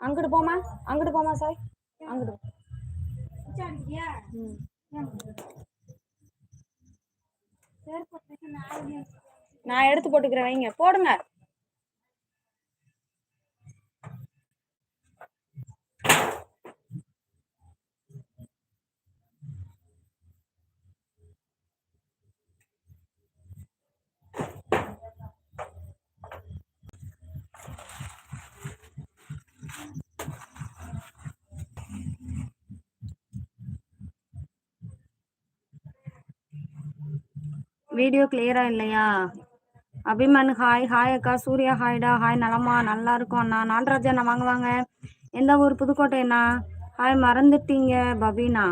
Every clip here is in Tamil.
அங்கிட்டு போமா அங்கிட்டு போமா சாய். அங்கிட்டு. நான் எடுத்து போட்டுக்கிறேன் வைங்க. போடுங்க. வீடியோ கிளியரா இல்லையா? அபிமன் ஹாய் ஹாய் அக்கா. சூர்யா ஹாய்டா ஹாய் நலமா. நல்லா இருக்கும் அண்ணா. நான்ராஜா அண்ணா வாங்க வாங்க. எந்த ஊர்? புதுக்கோட்டை அண்ணா ஹாய் மறந்துட்டீங்க பபீனா.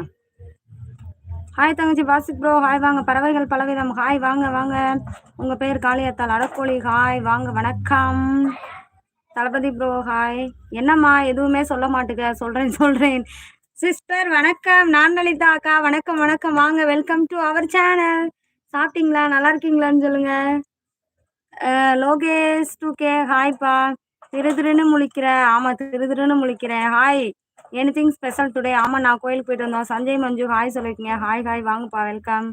ஹாய் தங்கச்சி. பாசிக் ப்ரோ ஹாய் வாங்க. பறவைகள் பலவிதம். ஹாய் வாங்க வாங்க. உங்க பேர் காளியத்தால் அடக்கோழி. ஹாய் வாங்க. வணக்கம். தளபதி ப்ரோ ஹாய் என்னம்மா? எதுவுமே சொல்ல மாட்டுக்க சொல்றேன் சொல்றேன். சிஸ்டர் வணக்கம். நான் லலிதா அக்கா. வணக்கம் வணக்கம். வாங்க வெல்கம் டு அவர் சேனல் சாப்பிட்டீங்களா? நல்லா இருக்கீங்களான்னு சொல்லுங்க. லோகேஷ் டூ கே ஹாய்ப்பா திரு திருன்னு முழிக்கிறேன் ஆமா திரு திருன்னு முழிக்கிறேன் ஹாய் எனிதிங் ஸ்பெஷல் டுடே ஆமா நான் கோயிலுக்கு போயிட்டு வந்தோம். சஞ்சய் மஞ்சு ஹாய் சொல்லியிருக்கீங்க. ஹாய் ஹாய் வாங்கப்பா வெல்கம்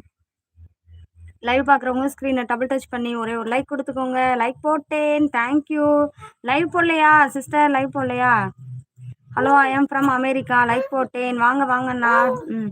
லைவ் பார்க்குறவங்க ஸ்க்ரீனை டபுள் டச் பண்ணி ஒரே ஒரு லைக் கொடுத்துக்கோங்க. லைக் போட்டேன். தேங்க்யூ லைவ் போடலையா? சிஸ்டர் லைவ் போடலையா? Hello I am from America like போட்டேன். வாங்க வாங்கண்ணா. ம்.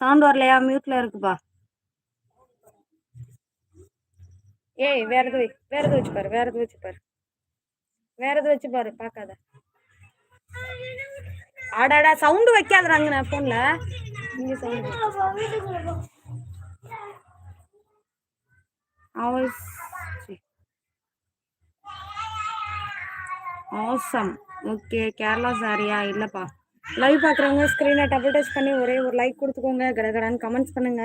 சவுண்ட் வரலையா? மியூட்ல இருக்குப்பா. ஏய் வேற எது வேற எது வச்சு பாரு வேற எது வச்சு பாரு. வேற எது வச்சு பாரு பார்க்காத. ஆடாடா சவுண்ட் வைக்காதறாங்க நான் போன்ல நீங்க சவுண்ட் ஆசம் ஓகே கேரளா சாரியா இல்லப்பா. லைவ் பார்க்குறவங்க ஸ்க்ரீனை டபுள் டச் பண்ணி ஒரே ஒரு லைக் கொடுத்துக்கோங்க. கடகடான்னு கமெண்ட்ஸ் பண்ணுங்க.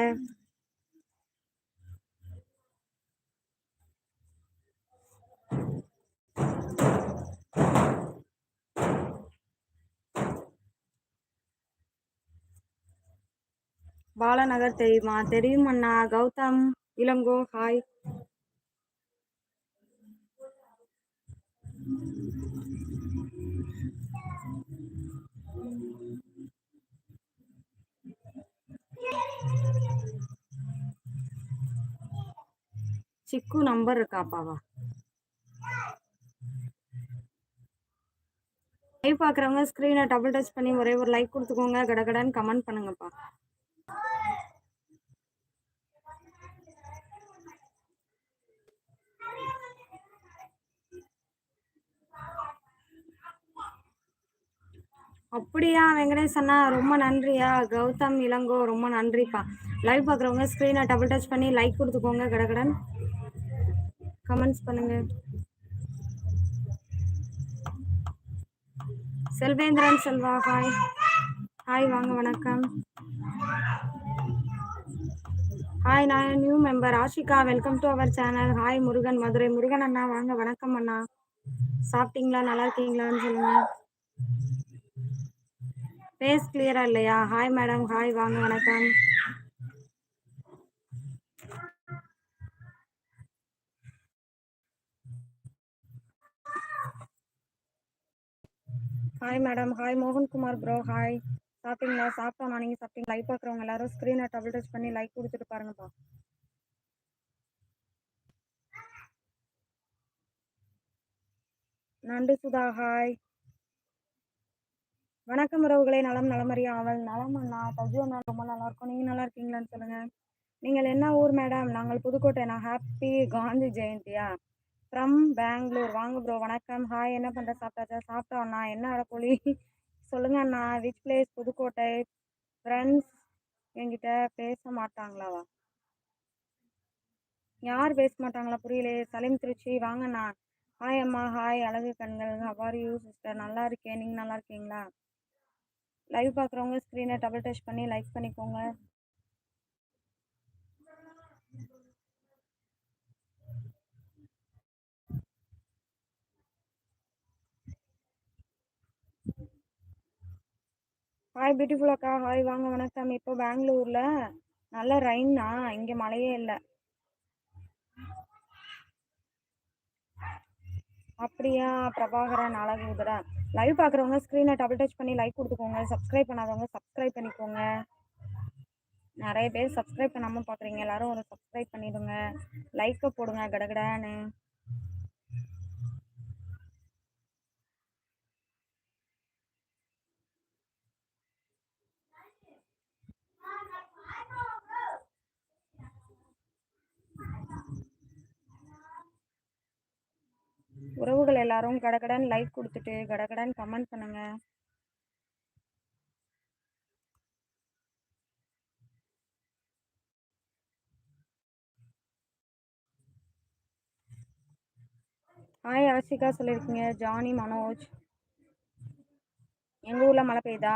பாலநகர் தெரியுமா? தெரியும் அண்ணா. கௌதம் இளங்கோ ஹாய் சிக்கு நம்பர் இருக்காப்பாவா லைவ் பார்க்குறவங்க ஸ்க்ரீனை டபுள் டச் பண்ணி ஒரே ஒரு லைக் கொடுத்துக்கோங்க. கடகடன்னு கமெண்ட் பண்ணுங்கப்பா. அப்படியா வெங்கடேஷ் அண்ணா ரொம்ப நன்றியா. கௌதம் இளங்கோ ரொம்ப நன்றிப்பா. லைவ் பார்க்குறவங்க ஸ்க்ரீனை டபுள் டச் பண்ணி லைக் கொடுத்துக்கோங்க கடகடன். கமெண்ட்ஸ் பண்ணுங்க. செல்வேந்திரன் செல்வா ஹாய் ஹாய் வாங்க வணக்கம். ஹாய் நான் new member Ashika. Welcome to our channel hi Murugan Madurai. Murugan அண்ணா வாங்க வணக்கம் அண்ணா. சாப்பிட்டீங்களா? நல்லா இருக்கீங்களான்னு சொல்லுங்க. ஃபேஸ் கிளியரா இல்லையா? ஹாய் மேடம் ஹாய் வாங்க வணக்கம். Hi madam hi Mohankumar bro hi சாப்பிட்டீங்களா? சாப்பிட்டோம்? நீங்கள் சாப்பிட்டீங்க லைக் பார்க்குறவங்க எல்லாரும் ஸ்க்ரீனை டபுள் டச் பண்ணி லைக் கொடுத்துட்டு பாருங்கப்பா. நண்டு சுதா. ஹாய் வணக்கம் உறவுகளை. நலம் நலமறியா அவள் நலம் அண்ணா. தஜு அண்ணா ரொம்ப நல்லா இருக்கும் நீங்கள் நல்லா இருக்கீங்களான்னு சொல்லுங்கள் நீங்கள் என்ன ஊர் மேடம்? நாங்கள் புதுக்கோட்டை நான் ஹாப்பி காந்தி ஜெயந்தியா ஃப்ரம் பெங்களூர் வாங்க ப்ரோ வணக்கம். ஹாய் என்ன பண்ணுற சாப்பிட்டாச்சா? சாப்பிட்டோம் அண்ணா. என்ன அடப்பொழி சொல்லுங்க அண்ணா. Which place Pudukkottai. ஃப்ரெண்ட்ஸ் என்கிட்ட பேச மாட்டாங்களாவா? யார் பேச மாட்டாங்களா? புரியலையே. சலீம் திருச்சி. வாங்கண்ணா ஹாய் அம்மா. ஹாய் அழகு கண்கள். ஹவார் யூ சிஸ்டர் நல்லா இருக்கேன் நீங்கள் நல்லா இருக்கீங்களா லைவ் பார்க்குறவங்க ஸ்க்ரீனை டபுள் டச் பண்ணி லைக் பண்ணிக்கோங்க. ஹாய் பியூட்டிஃபுல் அக்கா. ஹாய் வாங்க வணக்கம். இப்போ பெங்களூரில் நல்ல ரெயின்னா இங்கே மழையே இல்லை. அப்படியா? பிரபாகரன் அழகு உதரா லைவ் பார்க்குறவங்க ஸ்க்ரீனை டபுள் டச் பண்ணி லைக் கொடுத்துக்கோங்க. சப்ஸ்கிரைப் பண்ணாதவங்க சப்ஸ்கிரைப் பண்ணிக்கோங்க. நிறைய பேர் சப்ஸ்கிரைப் பண்ணாமல் பார்க்குறீங்க எல்லாரும் ஒரு சப்ஸ்கிரைப் பண்ணிடுங்க. லைக்கை போடுங்க. கடகடான்னு உறவுகள் எல்லாரும் கடகடன் லைக் கொடுத்துட்டு கடகடன் கமெண்ட் பண்ணுங்க. ஹாய் ஆசிகா சொல்லியிருக்கீங்க ஜானி மனோஜ். எங்கள் ஊரில் மழை பெய்யுதா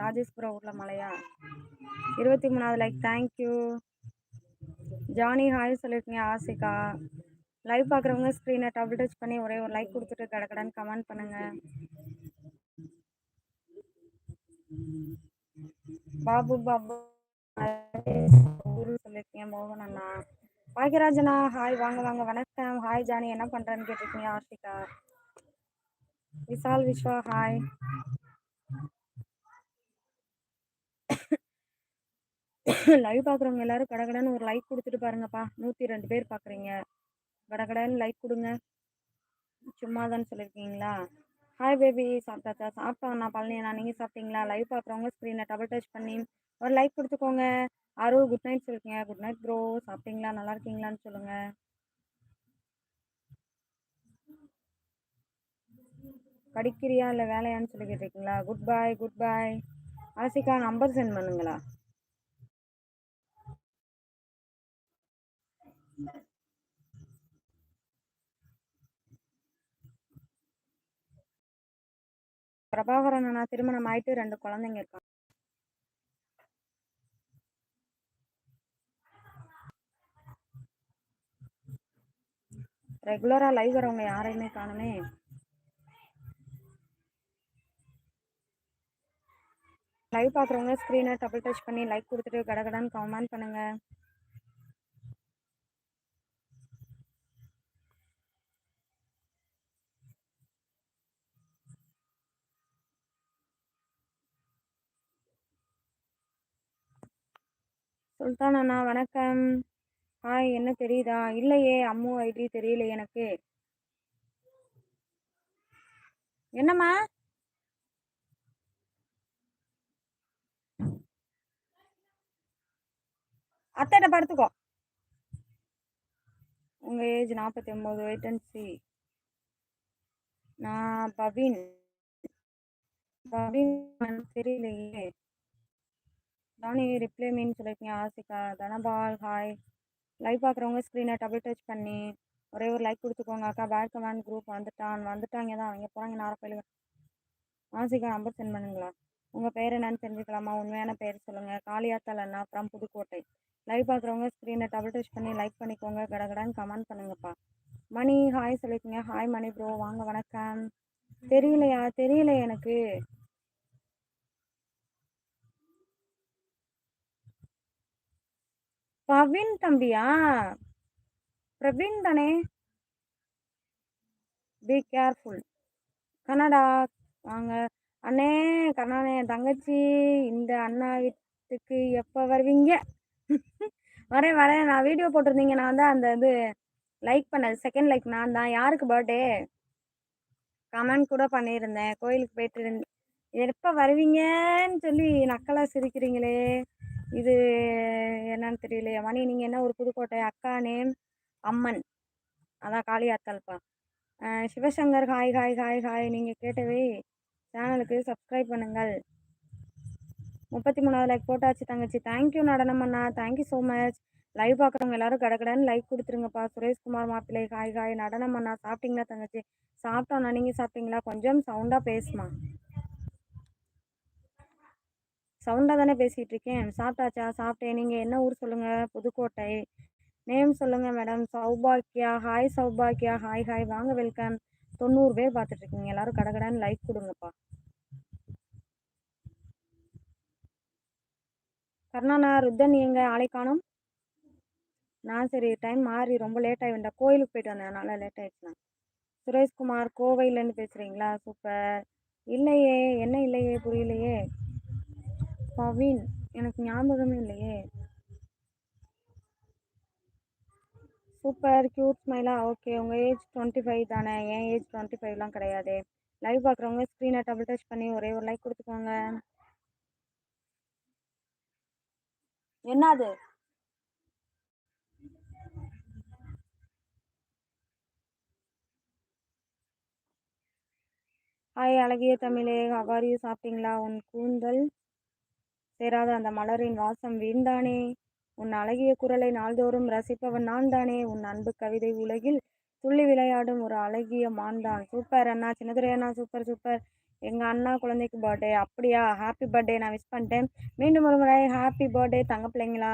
ராஜேஷ்புரம் ஊரில் மழையா? இருபத்தி மூணாவது லைக் தேங்க்யூ ஜானி ஹாய் சொல்லியிருக்கீங்க ஆசிகா. லைவ் பார்க்குறவங்க ஸ்க்ரீனை டபுள் டச் பண்ணி ஒரே ஒரு லைக் கொடுத்துட்டு கடக்கடான்னு கமெண்ட் பண்ணுங்கள் பாபு பாபு. குரு சொல்லியிருக்கீங்க மோகன் அண்ணா. பாக்கியராஜனா ஹாய் வாங்க வாங்க. வணக்கம். ஹாய் ஜானி. என்ன பண்ணுறேன்னு கேட்டிருக்கீங்க ஆர்த்திகா? விசால் விஸ்வா ஹாய் லைவ் பார்க்குறவங்க எல்லாரும் கடகடன்னு ஒரு லைக் கொடுத்துட்டு பாருங்கப்பா. நூற்றி ரெண்டு பேர் பார்க்குறீங்க கடகடன்னு லைக் கொடுங்க. சும்மா தான் சொல்லியிருக்கீங்களா ஹாய் பேபி சாப்பிட்டாச்சா? சாப்பிட்டோம் நான் பழனி நீங்கள் சாப்பிட்டீங்களா? லைவ் பார்க்குறவங்க ஸ்க்ரீனை டபுள் டச் பண்ணி ஒரு லைக் கொடுத்துக்கோங்க. ஆரோ குட் நைட் சொல்லிருக்கீங்க. குட் நைட் ப்ரோ சாப்பிட்டீங்களா? நல்லா இருக்கீங்களான்னு சொல்லுங்கள் படிக்கிறியா இல்லை வேலையான்னு சொல்லி கேட்டிருக்கீங்களா? Good bye good bye Ashika number send பண்ணுங்களா? பிரபாகரன் அண்ணா திருமணம் ஆயிட்டு ரெண்டு குழந்தைங்க இருக்காங்க. ரெகுலரா லைவ் வரவங்க யாரையுமே காணுமே. லைவ் பார்க்குறவங்க ஸ்க்ரீனை டபுள் டச் பண்ணி லைக் கொடுத்துட்டு கடகடான்னு கமெண்ட் பண்ணுங்கள் சுல்தான் அண்ணா வணக்கம். ஹாய் என்ன தெரியுதா? இல்லையே அம்மு ஐடி தெரியல எனக்கு. என்னம்மா? அத்தைட்ட படுத்துக்கோ? உங்க ஏஜ் நாற்பத்தி ஒம்பது வெயிட் சி நான் பவின். பவின் தெரியலையே. தானே ரிப்ளை மீன் சொல்லியிருக்கீங்க ஆசிகா தனபால் ஹாய் லைவ் பார்க்குறவங்க ஸ்க்ரீனை டபுள் டச் பண்ணி ஒரே ஒரு லைக் கொடுத்துக்கோங்க அக்கா பேட் கமாண்ட் குரூப் வந்துட்டான். வந்துட்டாங்க தான் அவங்க போகிறாங்க நாரப்பயிலுங்க ஆசிகா நம்பர் சென்ட் பண்ணுங்களா? உங்கள் பேர் என்னன்னு தெரிஞ்சுக்கலாமா? உண்மையான பேர் சொல்லுங்கள் காளியாத்தல் அண்ணா ஃப்ரம் புதுக்கோட்டை லைவ் பார்க்குறவங்க ஸ்க்ரீனை டபுள் டச் பண்ணி லைக் பண்ணிக்கோங்க கடகடான்னு கமெண்ட் பண்ணுங்கப்பா. மணி ஹாய் சொல்லியிருக்கீங்க ஹாய் மணி ப்ரோ வாங்க வணக்கம். தெரியலையா? தெரியல எனக்கு. பவின் தம்பியா? பிரவீன் தானே? பி கேர்ஃபுல் கனடா வாங்க. அண்ணே கண்ணாண்ணே தங்கச்சி இந்த அண்ணா வீட்டுக்கு எப்போ வருவீங்க? வரேன் வரேன். நான் வீடியோ போட்டிருந்தீங்க. நான் தான் அந்த இது லைக் பண்ணது. செகண்ட் லைக் நான் தான். யாருக்கு பர்த்டே கமெண்ட் கூட பண்ணியிருந்தேன். கோயிலுக்கு போயிட்டு இருந்தேன் எப்போ வருவீங்கன்னு சொல்லி நக்கலாக சிரிக்கிறீங்களே. இது என்னன்னு தெரியலையே. மணி நீங்கள் என்ன ஒரு புதுக்கோட்டை அக்கா நேம்? அம்மன். அதான் காளியாத்தாள்ப்பா Sivashankar hi hi hi hi நீங்கள் கேட்டவே சேனலுக்கு சப்ஸ்கிரைப் பண்ணுங்கள். முப்பத்தி மூணாவது லைக் போட்டாச்சு தங்கச்சி. தேங்க்யூ நடனம் அண்ணா. Thank you so much live பார்க்குறவங்க எல்லாரும் கடகடன்னு லைக் கொடுத்துருங்கப்பா. சுரேஷ்குமார் மாப்பிள்ளை ஹாய் ஹாய் நடனம் அண்ணா. சாப்பிட்டீங்களா தங்கச்சி? சாப்பிட்டோண்ணா நீங்கள் சாப்பிட்டீங்களா? கொஞ்சம் சவுண்டாக பேசுமா. சவுண்டாக தானே பேசிகிட்டு இருக்கேன். சாப்பிட்டாச்சா? சாப்பிட்டேன். நீங்கள் என்ன ஊர் சொல்லுங்கள் புதுக்கோட்டை. நேம் சொல்லுங்கள் மேடம். சௌபாக்கியா. ஹாய் சௌபாக்கியா. ஹாய் ஹாய் வாங்க வெல்கம் தொண்ணூறு பேர் பார்த்துட்ருக்கீங்க எல்லாரும் கடகடான்னு லைக் கொடுங்கப்பா. கர்ணாண்ணா ருத்தன் எங்க? ஆளை காணும். நான் சரி டைம் மாறி ரொம்ப லேட் ஆகி கோயிலுக்கு போயிட்டு வந்தேன். அதனால் லேட் ஆகிடுச்சுண்ணா சுரேஷ்குமார் கோவையிலேருந்து பேசுகிறீங்களா சூப்பர். இல்லையே. என்ன இல்லையே? புரியலையே. பவின் எனக்கு ஞாபகமே இல்லையே. சூப்பர் க்யூட் ஸ்மைலா ஓகே உங்கள் ஏஜ் டுவெண்ட்டி ஃபைவ் தானே? என் ஏஜ் டுவெண்ட்டி ஃபைவ்லாம் கிடையாது? லைவ் பார்க்குறவங்க ஸ்க்ரீனை டபுள் டச் பண்ணி ஒரே ஒரு லைக் கொடுத்துக்கோங்க. என்னது? ஹாய் அழகிய தமிழே ஹவாரியூ சாப்பிட்டீங்களா? உன் கூந்தல்? சேராத அந்த மலரின் வாசம் வீண்தானே? உன் அழகிய குரலை நாள்தோறும் ரசிப்பவன் நான் தானே உன் அன்பு கவிதை உலகில் துள்ளி விளையாடும் ஒரு அழகிய மான் தான் சூப்பர் அண்ணா சின்னதுரை அண்ணா சூப்பர் சூப்பர் எங்கள் அண்ணா குழந்தைக்கு பர்த்டே அப்படியா? ஹாப்பி பர்த்டே நான் விஷ் பண்ணிட்டேன். மீண்டும் ஒரு முறை ஹாப்பி பர்த்டே தங்க பிள்ளைங்களா?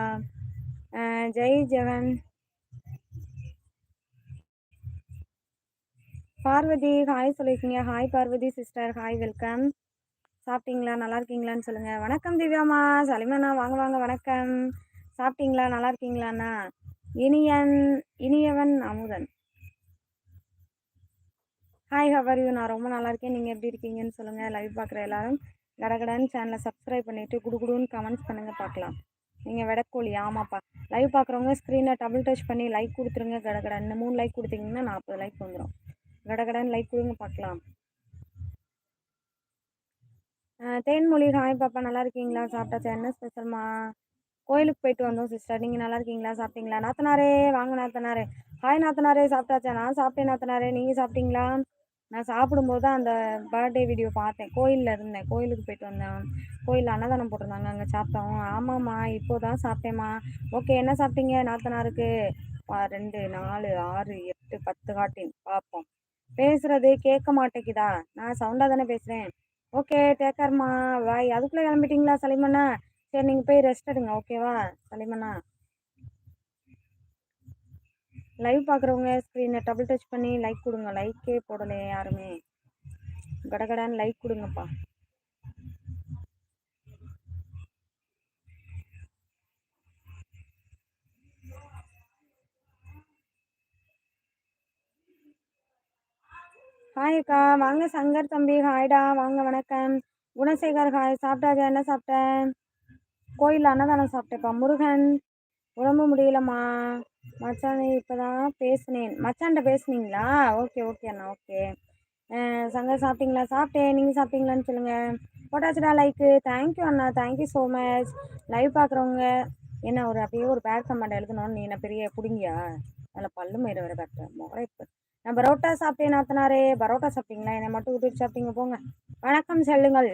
ஜெய் ஜெவன். பார்வதி ஹாய் சொல்லியிருக்கீங்க. Hi Parvathi sister hi welcome சாப்பிட்டீங்களா? நல்லா இருக்கீங்களான்னு சொல்லுங்கள் வணக்கம் திவ்யாமா சலிமாண்ணா வாங்க வாங்க வணக்கம். சாப்பிட்டீங்களா? நல்லா இருக்கீங்களாண்ணா? Iniyan Iniyavan Amudhan. Hi how are you நான் ரொம்ப நல்லா இருக்கேன். நீங்கள் எப்படி இருக்கீங்கன்னு சொல்லுங்கள் லைவ் பார்க்குற எல்லாரும் கடகடன்னு சேனலை சப்ஸ்கிரைப் பண்ணிவிட்டு குடுகுடுன்னு கமெண்ட்ஸ் பண்ணுங்கள் பார்க்கலாம். நீங்கள் விடக்கோழி. ஆமாப்பா. லைவ் பார்க்குறவங்க ஸ்க்ரீனை டபுள் டச் பண்ணி லைக் கொடுத்துருங்க. கடகடன்னு மூணு லைக் கொடுத்தீங்கன்னா நாற்பது லைக் வந்துடும் கடகடன் லைக் கொடுங்க பார்க்கலாம். தேன்மொழி ஹாய் பாப்பா நல்லா இருக்கீங்களா? சாப்பிட்டாச்சா? என்ன ஸ்பெஷல்மா? கோயிலுக்கு போயிட்டு வந்தோம் சிஸ்டர் நீங்கள் நல்லா இருக்கீங்களா? சாப்பிட்டீங்களா? நாத்தனாரே வாங்க நாத்தனாரே. ஹாய் நாத்தனாரே சாப்பிட்டாச்சா? நான் சாப்பிட்டேன் நாத்தனாரே. நீங்கள் சாப்பிட்டீங்களா? நான் சாப்பிடும்போது தான் அந்த பர்த்டே வீடியோ பார்த்தேன். கோயிலில் இருந்தேன். கோயிலுக்கு போயிட்டு வந்தேன். கோயிலில் அன்னதானம் போட்டிருந்தாங்க. அங்கே சாப்பிட்டோம். ஆமாம்மா இப்போ தான் சாப்பிட்டேம்மா. ஓகே என்ன சாப்பிட்டீங்க நாத்தனாருக்கு? ரெண்டு நாலு ஆறு எட்டு பத்து காட்டின் பார்ப்போம் பேசுறது கேட்க மாட்டேங்குதா? நான் சவுண்டாக தானே பேசுகிறேன் ஓகே டேக்கர்மா வாய் அதுக்குள்ளே கிளம்பிட்டீங்களா சலிமண்ணா? சரி நீங்கள் போய் ரெஸ்ட் எடுங்க ஓகேவா சலிமண்ணா. லைவ் பார்க்குறவங்க ஸ்க்ரீனை டபுள் டச் பண்ணி லைக் கொடுங்க. லைக்கே போடலையே யாருமே. கடகடான்னு லைக் கொடுங்கப்பா. ஹாய் அக்கா வாங்க சங்கர் தம்பி ஹாய்டா வாங்க வணக்கம். குணசேகர் ஹாய். சாப்பிட்டாஜா என்ன சாப்பிட்டேன்? கோயிலில் அன்னதானம் சாப்பிட்டேப்பா முருகன் உடம்பு முடியலம்மா. மச்சான் இப்போ தான் பேசினேன். மச்சான்கிட்ட பேசுனீங்களா? ஓகே ஓகே அண்ணா ஓகே. சங்கர் சாப்பிட்டீங்களா? சாப்பிட்டேன். நீங்கள் சாப்பிட்டீங்களான்னு சொல்லுங்கள் போட்டாச்சுடா like thank you Anna. Thank you so much live பார்க்குறவங்க என்ன ஒரு அப்படியே ஒரு பேட் கமெண்ட் எழுதணும்னு நீ என்ன பெரிய பிடிங்கியா? அதில் பல்லு மயிறு வர கட்டுறேன் முறை இப்போ நான் பரோட்டா சாப்பிட்டேன் நாத்தனாரே. பரோட்டா சாப்பிட்டீங்களா? என்னை மட்டும் விட்டுட்டு சாப்பிட்டீங்க போங்க. வணக்கம் செல்லுங்கள்.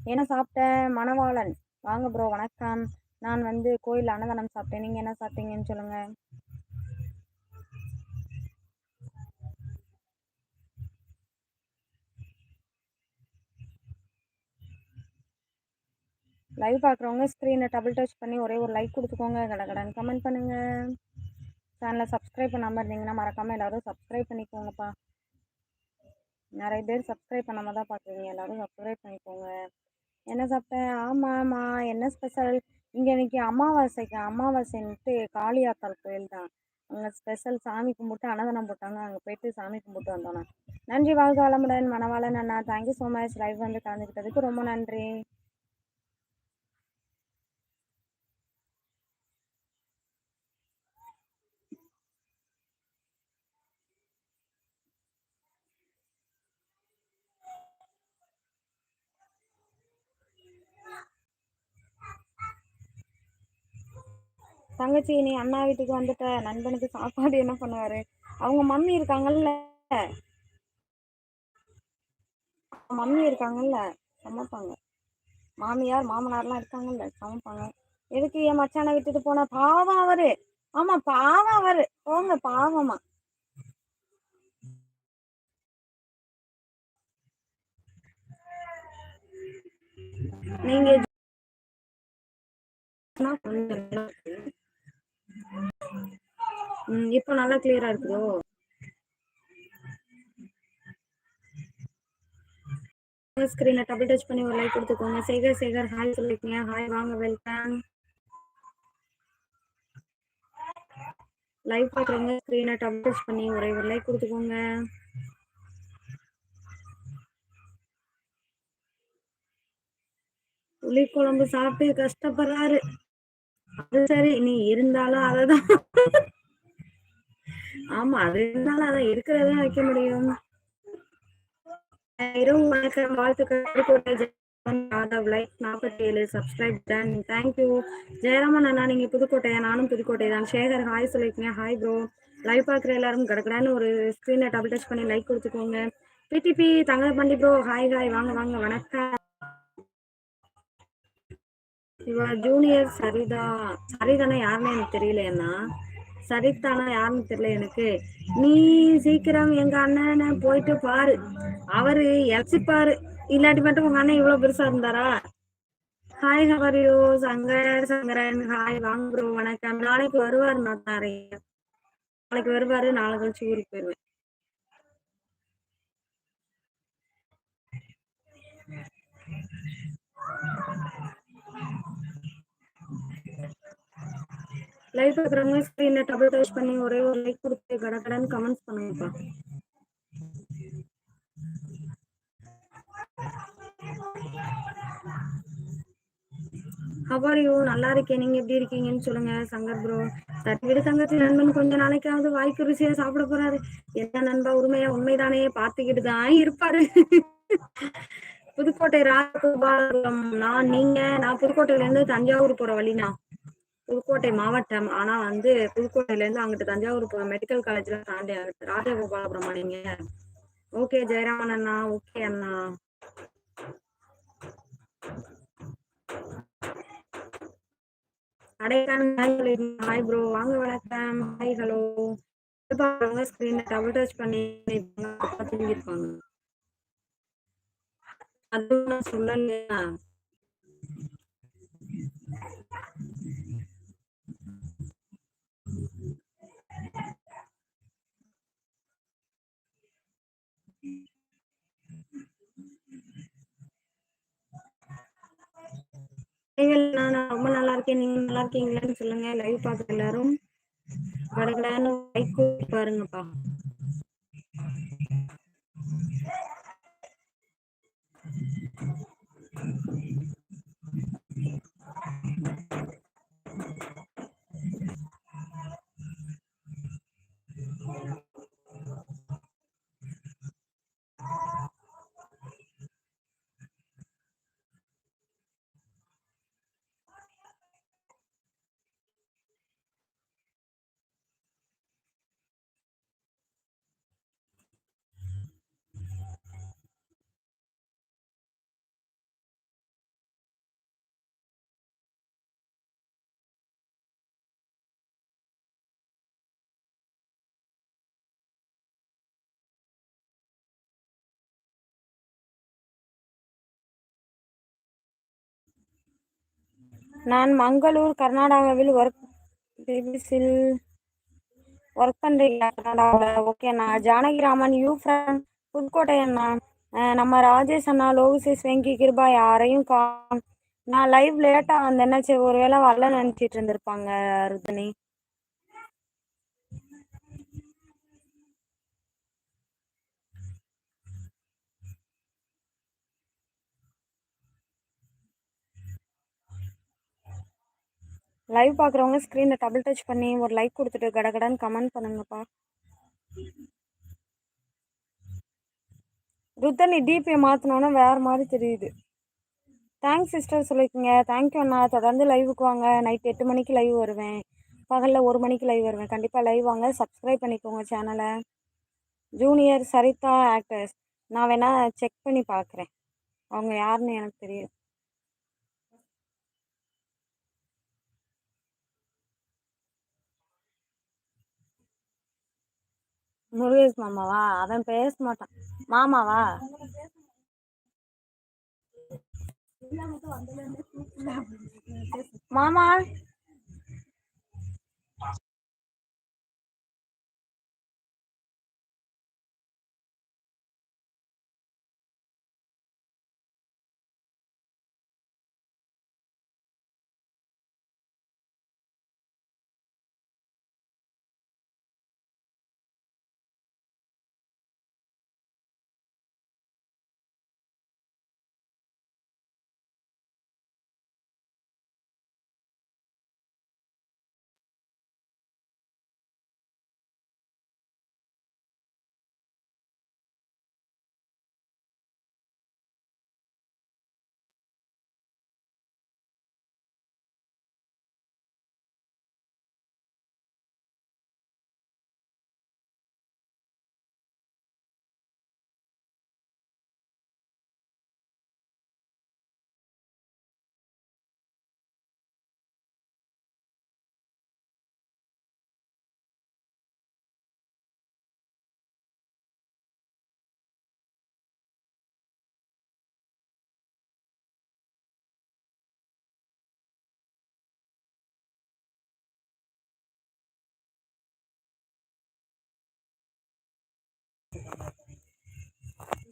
என்ன சாப்பிட்டேன் மணவாளன். வாங்க ப்ரோ வணக்கம். நான் வந்து கோயில் அன்னதானம் சாப்பிட்டேன். நீங்கள் என்ன சாப்பிட்டீங்கன்னு சொல்லுங்கள் லைவ் பார்க்குறவங்க ஸ்க்ரீனை டபுள் டச் பண்ணி ஒரே ஒரு லைக் கொடுத்துக்கோங்க. கடகடன் கமெண்ட் பண்ணுங்கள் சேனலை சப்ஸ்கிரைப் பண்ணாமல் இருந்தீங்கன்னா மறக்காமல் எல்லோரும் சப்ஸ்கிரைப் பண்ணிக்கோங்கப்பா. நிறைய பேர் சப்ஸ்கிரைப் பண்ணாமல் தான் பார்க்குறீங்க எல்லோரும் சப்ஸ்கிரைப் பண்ணிக்கோங்க. என்ன சாப்பிட்டேன் ஆமாம்மா என்ன ஸ்பெஷல் இங்கே இன்றைக்கி அமாவாசைக்கு. அமாவாசைன்ட்டு காளியாத்தாள் கோயில் தான். அங்கே ஸ்பெஷல் சாமி கும்பிட்டு அன்னதானம் போட்டாங்க. அங்கே போயிட்டு சாமி கும்பிட்டு வந்தோண்ணா நன்றி வாழ்க வளமுடன். மனவாளன் அண்ணா thank you so much live வந்து கலந்துக்கிட்டதுக்கு ரொம்ப நன்றி. தங்கச்சி நீ அண்ணா வீட்டுக்கு வந்துட்ட. நண்பனுக்கு சாப்பாடு என்ன பண்ணுவாரு? அவங்க மம்மி இருக்காங்கல்ல. மம்மி இருக்காங்கல்ல. சமைப்பாங்க. மாமியார் மாமனார்லாம் இருக்காங்கல்ல. சமைப்பாங்க. எதுக்கு என் மச்சானை விட்டுட்டு போனா? பாவம் அவரு. ஆமா பாவம் அவரு. போங்க பாவமா. நீங்க இப்போ நல்லா கிளியரா இருக்குதோ? ஸ்க்ரீனை டபுள் டச் பண்ணி ஒரு லைக் கொடுத்துக்கோங்க. சேகர் சேகர் ஹாய் சொல்லிருக்கீங்க. ஹாய் வாங்க வெல்கம் லைவ் பார்க்குறவங்க ஸ்க்ரீனை டபுள் டச் பண்ணி ஒரே ஒரு லைக் கொடுத்துக்கோங்க. புளிக்குழம்பு சாப்பிட்டு கஷ்டப்படுறாரு. அது சரி நீ இருந்தாலும் அததான். ஆமா அது இருந்தாலும் அதான் இருக்கிறதான் வைக்க முடியும். இரவு வணக்கம் வாழ்த்துக்கள். யாதவ் லைக் நாற்பத்தி ஏழு subscribe done thank you Jayaraman அண்ணா நீங்க புதுக்கோட்டையா? நானும் புதுக்கோட்டை தான் சேகர் ஹாய் சொல்லிருக்கீங்க. ஹாய் ப்ரோ லைவ் பார்க்குற எல்லாரும் கடக்கடான்னு ஒரு ஸ்க்ரீனை டபுள் டச் பண்ணி லைக் கொடுத்துக்கோங்க. பிடிபி தங்க பண்டி ப்ரோ ஹாய் ஹாய் வாங்க வாங்க. வணக்கம். இவ ஜூனியர் சரிதா சரிதானா யாருன்னு எனக்கு தெரியலன்னா சரிதானா யாருன்னு தெரியல எனக்கு. நீ சீக்கிரம் எங்க அண்ணனை போயிட்டு பாரு. அவரு இறச்சிப்பாரு இல்லாட்டி மட்டும் உங்க அண்ணன் இவ்வளவு பெருசா இருந்தாரா? Hi how are you Shankar Sankaran hi வாங்க ப்ரோ வணக்கம். நாளைக்கு வருவாரு நான் நிறைய நாளைக்கு வருவாரு நாளை கழிச்சு ஊருக்கு போயிருவேன். லைவ் பார்க்குறவங்க ஸ்க்ரீனை டபுள் டச் பண்ணி ஒரே ஒரு லைக் கொடுத்து கடகடன்னு கமெண்ட்ஸ் பண்ணுங்கப்பா ஹவாரியோ நல்லா இருக்கேன். நீங்க எப்படி இருக்கீங்கன்னு சொல்லுங்க சங்கர் ப்ரோ சரி விடு நண்பன் கொஞ்ச நாளைக்காவது வாய்க்கு ருசியா சாப்பிட போறாரு. என்ன நண்பா உண்மையா உண்மைதானே பாத்துக்கிட்டு தான் இருப்பாரு. புதுக்கோட்டை ராஜகோபாலம் நான் நீங்க நான் புதுக்கோட்டையில இருந்து தஞ்சாவூர் போற வழினா. புதுக்கோட்டை மாவட்டம். ஆனா வந்து புதுக்கோட்டையில இருந்து அங்கிட்டு தஞ்சாவூர் போற மெடிக்கல் காலேஜ்ல தாண்டி அங்கிட்டு ராஜகோபாலபுரமா நீங்க ஓகே ஜெயராமன் அண்ணா. ஓகே அண்ணா. ஹாய் ப்ரோ வாங்க வணக்கம். ஹாய் ஹலோ பாருங்க ஸ்கிரீனை டபுள் டச் பண்ணி தூங்கிருப்பாங்க அதுவும் நான் சொல்லலையா? நான் ரொம்ப நல்லா இருக்கேன். நீங்க நல்லா இருக்கீங்களான்னு சொல்லுங்க. லைவ் பார்க்குற எல்லாரும். கடகடான்னு லைக் பாருங்கப்பா. நான் மங்களூர் கர்நாடகாவில் ஒர்க் பிபிசில் ஒர்க் பண்ணுறீங்களா கர்நாடகாவில். Okay Janakiraman you from Pudukkottai அண்ணா. நம்ம ராஜேஷ் அண்ணா லோகசேஷ் வெங்கி கிருபா யாரையும் கா நான் லைவ் லேட்டாக வந்தேன்னா சரி ஒரு வேளை வரல நினச்சிட்டு இருந்திருப்பாங்க ருதனி. லைவ் பார்க்குறவங்க ஸ்க்ரீனில் டபுள் டச் பண்ணி ஒரு லைக் கொடுத்துட்டு கடகடான்னு கமெண்ட் பண்ணுங்கப்பா. ருத்தனி டிபியை மாற்றினோன்னா வேறு மாதிரி தெரியுது. தேங்க்ஸ் சிஸ்டர் சொல்லியிருக்கீங்க தேங்க்யூ அண்ணா. தொடர்ந்து லைவுக்கு வாங்க. நைட் எட்டு மணிக்கு லைவ் வருவேன். பகலில் ஒரு மணிக்கு லைவ் வருவேன். கண்டிப்பாக லைவ் வாங்க. சப்ஸ்கிரைப் பண்ணிக்கோங்க சேனலை ஜூனியர் சரிதா ஆக்டர்ஸ் நான் வேணால் செக் பண்ணி பார்க்குறேன் அவங்க யாருன்னு எனக்கு தெரியும் முருகேஷ் மாமாவா? அவன் பேச மாட்டான். மாமாவா? மாமா?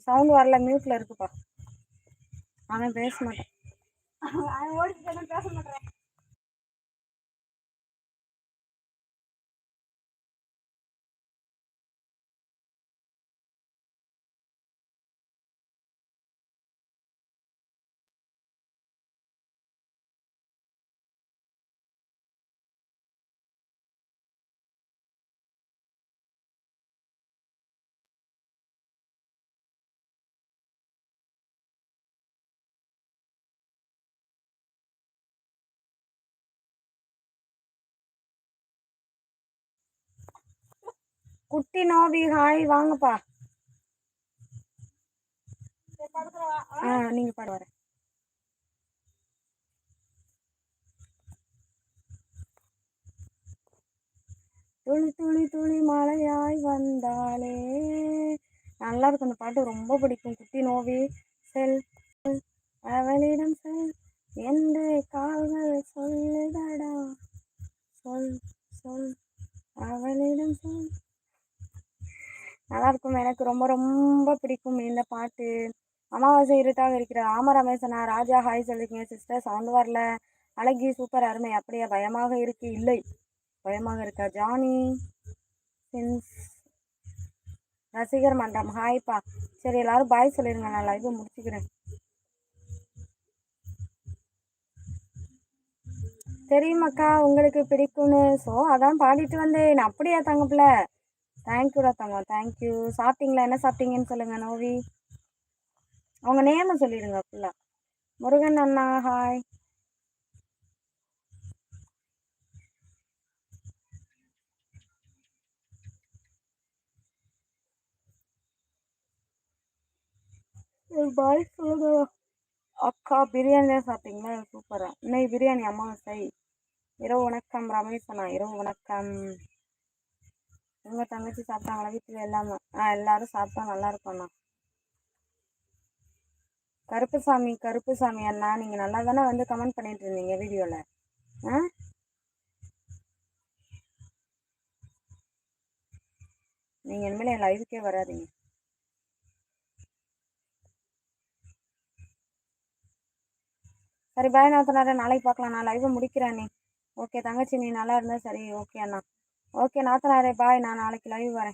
சவுண்ட் வரல மியூட்ல இருக்குப்பா அவன் பேச மாட்டான். அவன் ஓடிட்டு பேச மாட்டேன் குட்டி நோபி ஹாய் வாங்கப்பா. ஆ நீங்க பாட வர துளி துளி துளி மழையாய் வந்தாலே நல்லா இருக்கும் அந்த பாட்டு ரொம்ப பிடிக்கும். குட்டி நோவி செல் அவளிடம் செல். என்று கால்கள் சொல்லுதடா? சொல் சொல் அவளிடம் சொல். நல்லாயிருக்கும் எனக்கு ரொம்ப ரொம்ப பிடிக்கும். இந்த பாட்டு. அமாவாசை இருட்டாக இருக்கிற ஆம ரமேசனா ராஜா ஹாய் சொல்லிருக்கீங்க சிஸ்டர் சவுண்ட் வரல. அழகி சூப்பர் அருமை. அப்படியே? பயமாக இருக்கு? இல்லை. பயமாக இருக்கா? ஜானி சின்ஸ் ரசிகர் மன்றம். ஹாய்ப்பா சரி எல்லாரும் பாய் சொல்லிடுங்க நான் லைவை முடிச்சுக்கிறேன். தெரியுமாக்கா உங்களுக்கு பிடிக்கும்னு? ஸோ அதான் பாடிட்டு வந்தேன். அப்படியா தங்கப்பில்ல தேங்க்யூடா தங்கம் தேங்க்யூ சாப்பிட்டீங்களா? என்ன சாப்பிட்டீங்கன்னு சொல்லுங்கள் நோவி. அவங்க நேமை சொல்லிடுங்க ஃபுல்லாக முருகன் அண்ணா ஹாய் பாய் சொல்லுங்க அக்கா பிரியாணி தான் சாப்பிட்டீங்களா? சூப்பராக இன்னைக்கு பிரியாணி அம்மா சை இரவு வணக்கம் ரமேஷ் அண்ணா இரவு வணக்கம். உங்கள் தங்கச்சி சாப்பிட்டாங்களா? வீட்டில் எல்லாமே ஆ எல்லாரும் சாப்பிட்டா நல்லா இருக்கும்ண்ணா கருப்புசாமி கருப்புசாமி அண்ணா நீங்கள் நல்லா தானே வந்து கமெண்ட் பண்ணிட்டு இருந்தீங்க வீடியோவில் ஆ? நீங்கள் இனிமேல் என் லைவுக்கே வராதிங்க. சரி பாய் நாத்தனார. நாளைக்கு பார்க்கலாம். நான் லைவை முடிக்கிறேன் நீ. ஓகே தங்கச்சி நீ நல்லா இருந்தா சரி ஓகே அண்ணா. ओके नाथनारे बाय ना ना लाइव वर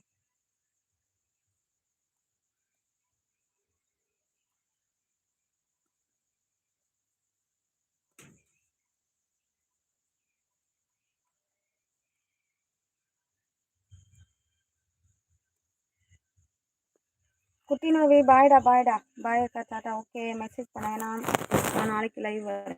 कुटी नोवे बायडा बायडा बाय का टाटा ओके मैसेज पड़ा है ना ना लाइव वर